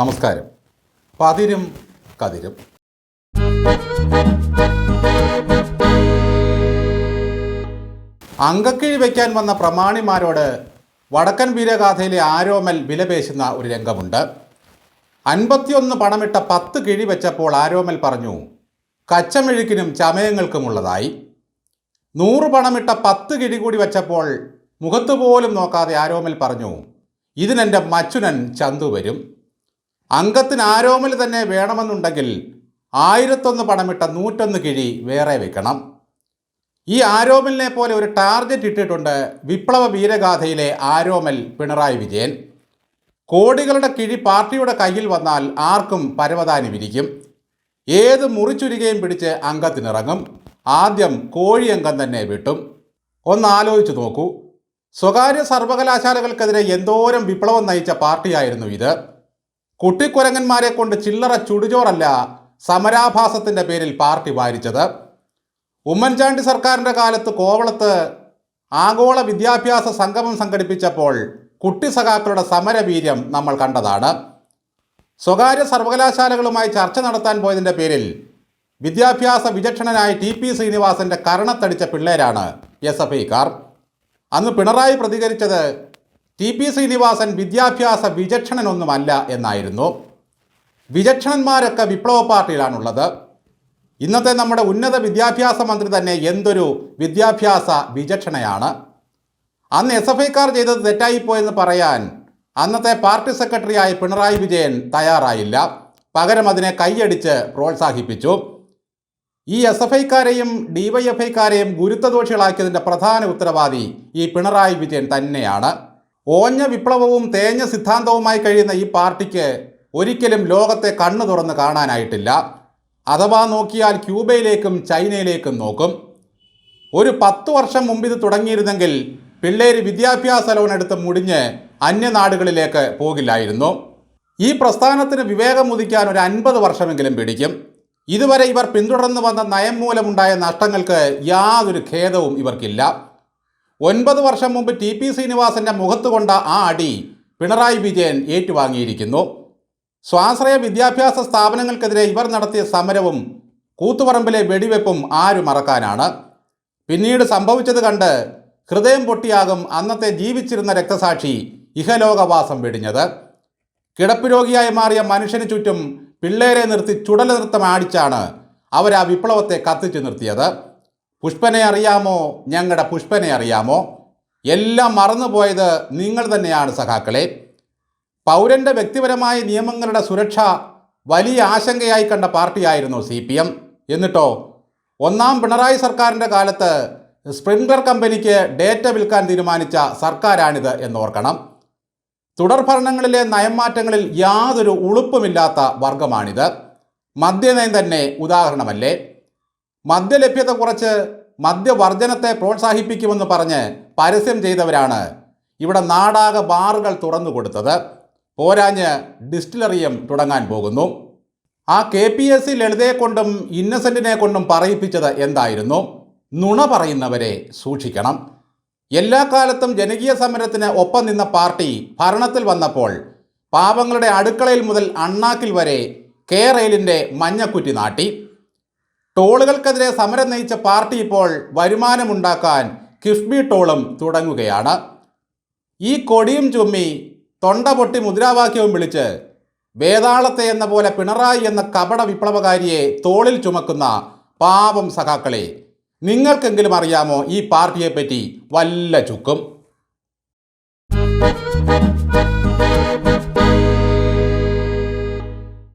നമസ്കാരം. പതിരും കതിരും. അങ്കക്കിഴി വയ്ക്കാൻ വന്ന പ്രമാണിമാരോട് വടക്കൻ വീരഗാഥയിലെ ആരോമൽ വിലപേശുന്ന ഒരു രംഗമുണ്ട്. അൻപത്തിയൊന്ന് പണമിട്ട പത്ത് കിഴി വെച്ചപ്പോൾ ആരോമൽ പറഞ്ഞു കച്ചമെഴുക്കിനും ചമയങ്ങൾക്കുമുള്ളതായി. നൂറ് പണമിട്ട പത്ത് കിഴി കൂടി വെച്ചപ്പോൾ മുഖത്ത് പോലും നോക്കാതെ ആരോമൽ പറഞ്ഞു ഇതിനെന്റെ മച്ചുനൻ ചന്തു വരും. അംഗത്തിന് ആരോമൽ തന്നെ വേണമെന്നുണ്ടെങ്കിൽ ആയിരത്തൊന്ന് പണമിട്ട നൂറ്റൊന്ന് കിഴി വേറെ വെക്കണം. ഈ ആരോമലിനെ പോലെ ഒരു ടാർഗറ്റ് ഇട്ടിട്ടുണ്ട് വിപ്ലവ വീരഗാഥയിലെ ആരോമൽ പിണറായി വിജയൻ. കോടികളുടെ കിഴി പാർട്ടിയുടെ കയ്യിൽ വന്നാൽ ആർക്കും പരവതാനി വിരിക്കും. ഏത് മുറിച്ചുരുകയും പിടിച്ച് അംഗത്തിനിറങ്ങും. ആദ്യം കോഴി അംഗം തന്നെ വിട്ടും. ഒന്ന് ആലോചിച്ച് നോക്കൂ. സ്വകാര്യ സർവകലാശാലകൾക്കെതിരെ എന്തോരം വിപ്ലവം നയിച്ച പാർട്ടിയായിരുന്നു ഇത്. കുട്ടിക്കുരങ്ങന്മാരെ കൊണ്ട് ചില്ലറ ചുടുചോറല്ല സമരാഭാസത്തിന്റെ പേരിൽ പാർട്ടി വാരിച്ചത്. ഉമ്മൻചാണ്ടി സർക്കാരിന്റെ കാലത്ത് കോവളത്ത് ആഗോള വിദ്യാഭ്യാസ സംഗമം സംഘടിപ്പിച്ചപ്പോൾ കുട്ടി സഖാക്കളുടെ സമരവീര്യം നമ്മൾ കണ്ടതാണ്. സ്വകാര്യ സർവകലാശാലകളുമായി ചർച്ച നടത്താൻ പോയതിന്റെ പേരിൽ വിദ്യാഭ്യാസ വിചക്ഷണനായ ടി പി ശ്രീനിവാസന്റെ കരണത്തടിച്ച പിള്ളേരാണ് എസ് എഫ് ഐക്കാർ അന്ന് പിണറായി പ്രതികരിച്ചത് ടി പി ശ്രീനിവാസൻ വിദ്യാഭ്യാസ വിചക്ഷണനൊന്നുമല്ല എന്നായിരുന്നു. വിചക്ഷണന്മാരൊക്കെ വിപ്ലവ പാർട്ടിയിലാണുള്ളത്. ഇന്നത്തെ നമ്മുടെ ഉന്നത വിദ്യാഭ്യാസ മന്ത്രി തന്നെ എന്തൊരു വിദ്യാഭ്യാസ വിചക്ഷണയാണ്. അന്ന് എസ് എഫ് ഐക്കാർ ചെയ്തത് തെറ്റായിപ്പോയെന്ന് പറയാൻ അന്നത്തെ പാർട്ടി സെക്രട്ടറിയായ പിണറായി വിജയൻ തയ്യാറായില്ല. പകരം അതിനെ കൈയടിച്ച് പ്രോത്സാഹിപ്പിച്ചു. ഈ എസ് എഫ് ഐക്കാരെയും ഡി വൈ എഫ് ഐക്കാരെയും ഗുരുത്വദോഷികളാക്കിയതിന്റെ പ്രധാന ഉത്തരവാദി ഈ പിണറായി വിജയൻ തന്നെയാണ്. ഓഞ്ഞ വിപ്ലവവും തേഞ്ഞ സിദ്ധാന്തവുമായി കഴിയുന്ന ഈ പാർട്ടിക്ക് ഒരിക്കലും ലോകത്തെ കണ്ണു തുറന്ന് കാണാനായിട്ടില്ല. അഥവാ നോക്കിയാൽ ക്യൂബയിലേക്കും ചൈനയിലേക്കും നോക്കും. ഒരു പത്ത് വർഷം മുമ്പ് ഇത് തുടങ്ങിയിരുന്നെങ്കിൽ പിള്ളേര് വിദ്യാഭ്യാസ ലോൺ എടുത്ത് മുടിഞ്ഞ് അന്യനാടുകളിലേക്ക് പോകില്ലായിരുന്നു. ഈ പ്രസ്ഥാനത്തിന് വിവേകം ഉദിക്കാൻ ഒരു അൻപത് വർഷമെങ്കിലും പിടിക്കും. ഇതുവരെ ഇവർ പിന്തുടർന്നു വന്ന നയം മൂലമുണ്ടായ നഷ്ടങ്ങൾക്ക് യാതൊരു ഖേദവും ഇവർക്കില്ല. ഒൻപത് വർഷം മുമ്പ് ടി പി ശ്രീനിവാസന്റെ മുഖത്ത് കൊണ്ട ആ അടി പിണറായി വിജയൻ ഏറ്റുവാങ്ങിയിരിക്കുന്നു. സ്വാശ്രയ വിദ്യാഭ്യാസ സ്ഥാപനങ്ങൾക്കെതിരെ ഇവർ നടത്തിയ സമരവും കൂത്തുപറമ്പിലെ വെടിവെപ്പും ആരും മറക്കാനാണ്. പിന്നീട് സംഭവിച്ചത് കണ്ട് ഹൃദയം പൊട്ടിയാകും അന്നത്തെ ജീവിച്ചിരുന്ന രക്തസാക്ഷി ഇഹലോകവാസം വെടിഞ്ഞത്. കിടപ്പ് രോഗിയായി മാറിയ മനുഷ്യന് ചുറ്റും പിള്ളേരെ നിർത്തി ചുടല നൃത്തം ആടിച്ചാണ് അവർ ആ വിപ്ലവത്തെ കത്തിച്ചു നിർത്തിയത്. പുഷ്പനെ അറിയാമോ? ഞങ്ങളുടെ പുഷ്പനെ അറിയാമോ? എല്ലാം മറന്നുപോയത് നിങ്ങൾ തന്നെയാണ് സഖാക്കളെ. പൗരന്റെ വ്യക്തിപരമായ നിയമങ്ങളുടെ സുരക്ഷ വലിയ ആശങ്കയായി കണ്ട പാർട്ടിയായിരുന്നു സി പി എം. എന്നിട്ടോ ഒന്നാം പിണറായി സർക്കാരിന്റെ കാലത്ത് സ്പ്രിംഗ്ലർ കമ്പനിക്ക് ഡേറ്റ വിൽക്കാൻ തീരുമാനിച്ച സർക്കാരാണിത് എന്നോർക്കണം. തുടർഭരണങ്ങളിലെ നയംമാറ്റങ്ങളിൽ യാതൊരു ഉളുപ്പുമില്ലാത്ത വർഗമാണിത് മദ്യനയം തന്നെ ഉദാഹരണമല്ലേ? മദ്യലഭ്യത കുറച്ച് മദ്യവർജനത്തെ പ്രോത്സാഹിപ്പിക്കുമെന്ന് പറഞ്ഞ് പരസ്യം ചെയ്തവരാണ്. ഇവിടെ നാടാക ബാറുകൾ തുറന്നു കൊടുത്തത്. പോരാഞ്ഞ് ഡിസ്റ്റിലറിയും തുടങ്ങാൻ പോകുന്നു. ആ കെ പി എസ് സി ലളിതയെ കൊണ്ടും ഇന്നസെന്റിനെ കൊണ്ടും പറയിപ്പിച്ചത് എന്തായിരുന്നു? നുണ പറയുന്നവരെ സൂക്ഷിക്കണം. എല്ലാ കാലത്തും ജനകീയ സമരത്തിന് ഒപ്പം നിന്ന പാർട്ടി ഭരണത്തിൽ വന്നപ്പോൾ പാവങ്ങളുടെ അടുക്കളയിൽ മുതൽ അണ്ണാക്കിൽ വരെ കെ റെയിലിന്റെ മഞ്ഞക്കുറ്റി നാട്ടി. ടോളുകൾക്കെതിരെ സമരം നയിച്ച പാർട്ടി ഇപ്പോൾ വരുമാനമുണ്ടാക്കാൻ കിഫ്ബി ടോളും തുടങ്ങുകയാണ്. ഈ കൊടിയും ചുമ്മി തൊണ്ട പൊട്ടി മുദ്രാവാക്യവും വിളിച്ച് വേതാളത്തെ എന്ന പോലെ പിണറായി എന്ന കപട വിപ്ലവകാരിയെ തോളിൽ ചുമക്കുന്ന പാപം സഖാക്കളെ നിങ്ങൾക്കെങ്കിലും അറിയാമോ ഈ പാർട്ടിയെപ്പറ്റി വല്ല ചുക്കും?